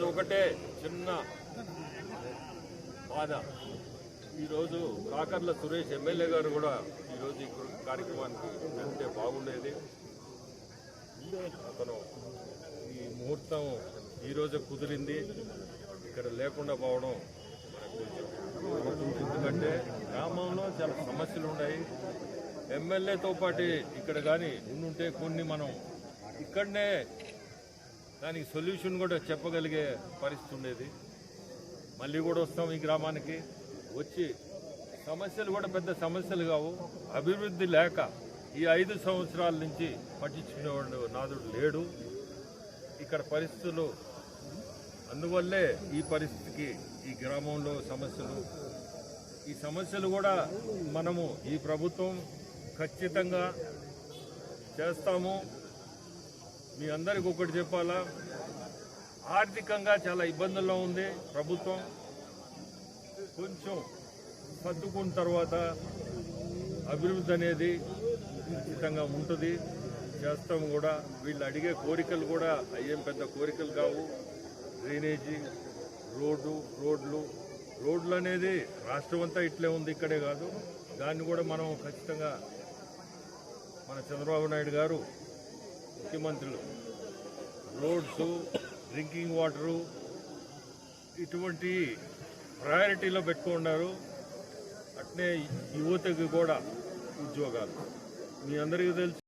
ఈరోజు ఒకటే చిన్న బాధ. ఈరోజు కాకర్ల సురేష్ ఎమ్మెల్యే గారు కూడా ఈరోజు ఈ కార్యక్రమానికి వెళ్తే బాగుండేది. అతను ఈ ముహూర్తం ఈరోజు కుదిరింది. ఇక్కడ లేకుండా పోవడం ఎందుకంటే గ్రామంలో చాలా సమస్యలు ఉన్నాయి. ఎమ్మెల్యేతో పాటు ఇక్కడ కానీ ఉండుంటే కొన్ని మనం ఇక్కడనే దానికి సొల్యూషన్ కూడా చెప్పగలిగే పరిస్థితి ఉండేది. మళ్ళీ కూడా వస్తాం ఈ గ్రామానికి. వచ్చి సమస్యలు కూడా పెద్ద సమస్యలు కావు. అభివృద్ధి లేక ఈ ఐదు సంవత్సరాల నుంచి పట్టించుకునేవాడు నాదుడు లేడు. ఇక్కడ పరిస్థితులు అందువల్లే ఈ పరిస్థితికి ఈ గ్రామంలో సమస్యలు. ఈ సమస్యలు కూడా మనము ఈ ప్రభుత్వం ఖచ్చితంగా చేస్తాము. మీ అందరికి ఒకటి చెప్పాలా? ఆర్థికంగా చాలా ఇబ్బందుల్లో ఉంది ప్రభుత్వం. కొంచెం సర్దుకున్న తర్వాత అభివృద్ధి అనేది ఖచ్చితంగా ఉంటుంది. చేస్తాం కూడా వీళ్ళు అడిగే కోరికలు కూడా అయ్యేం పెద్ద కోరికలు కావు. డ్రైనేజీ రోడ్డు రోడ్లు. రోడ్లు అనేది రాష్ట్రం అంతా ఇట్లే ఉంది ఇక్కడే కాదు. దాన్ని కూడా మనం ఖచ్చితంగా మన చంద్రబాబు నాయుడు గారు ముఖ్యమంత్రులు. రోడ్సు డ్రింకింగ్ వాటరు ఇటువంటి ప్రయారిటీలో పెట్టుకున్నారు. అట్నే యువతకి కూడా ఉద్యోగాలు. మీ అందరికీ తెలుసు.